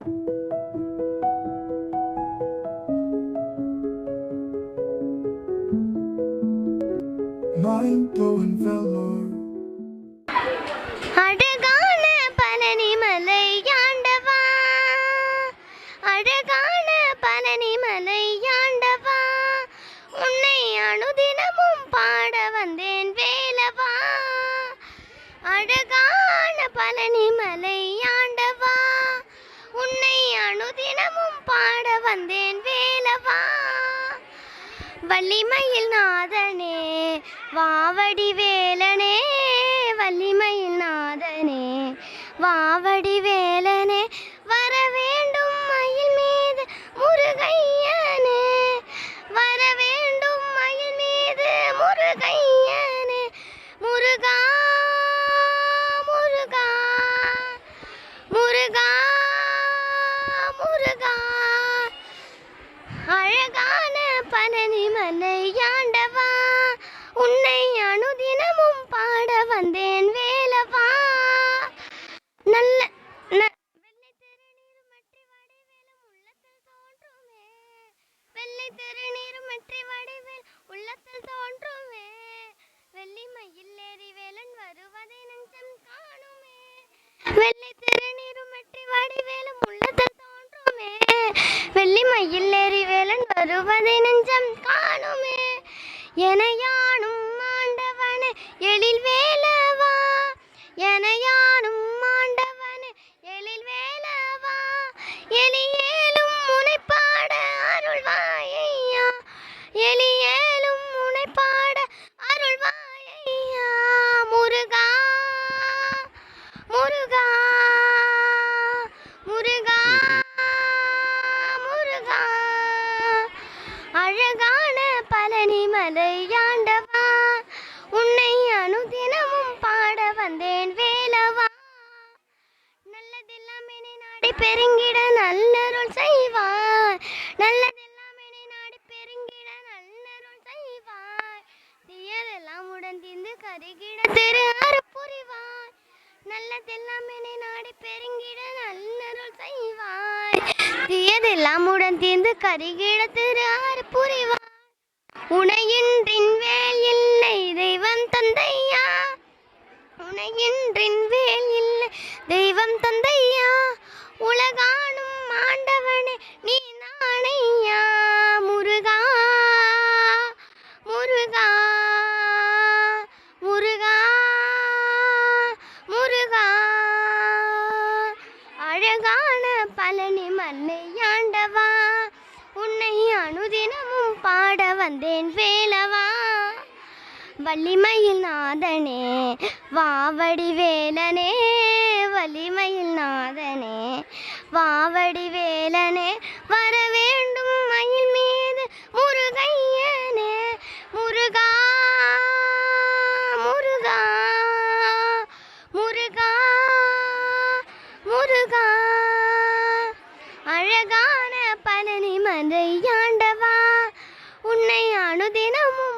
Mind blowing velour. பாட வந்தேன் வேலவா? வள்ளிமயில் நாதனே வாவடி வேல மனநி மனை யாண்டவா உன்னை அனுதினமும் பாட வந்தேன் வேலவா? நல்ல உள்ளத்தில் தோன்றுமே. வெள்ளி மயில் ஏறி வேலன் வருவதை நெஞ்சம் காணுமே. வெள்ளை வடிவேலும் உள்ளத்தில் தோன்றுமே. வெள்ளி மயில் ஏறி வேலன் வருவதை நெஞ்சம் எனையானும் ஆண்டவனே எழில் வே அதை ஆண்டவா உன்னை அனுதினமும் பாட வந்தேன் வேலவா? நல்லதெல்லாம் என்னை நாடி பெருங்கிட நல்லருள் செய்வார் நல்லதெல்லாம் என்னை நாடி பெருங்கிட நல்லருள் செய்வார் தீயதெல்லாம் உடன் தீர்ந்து கருகிட திரு ஆறு புரிவார் நல்லதெல்லாம் என்னை நாடி பெருங்கிட நல்லருள் செய்வார் தீயதெல்லாம் உடன் தீர்ந்து கருகிட திரு ஆறு புரிவார் உனை தெய்வம் தந்தையா? உலகானும் ஆண்டவனே நீ நானையா? முருகா முருகா முருகா முருகா. அழகான பழனி மல்லை ஆண்டவா உன்னை அனுதினமும் பாட வந்தேன் வேலவா. வள்ளிமயில் நாதனே வாவடி வேலனே வள்ளிமயில் நாதனே. வாவடி வேலனே வர வேண்டும் மயில் மீது முருகையனே. முருகா முருகா முருகா முருகா. அழகான பழனி மதையா ஆண்டவா உன்னை அனுதினமும்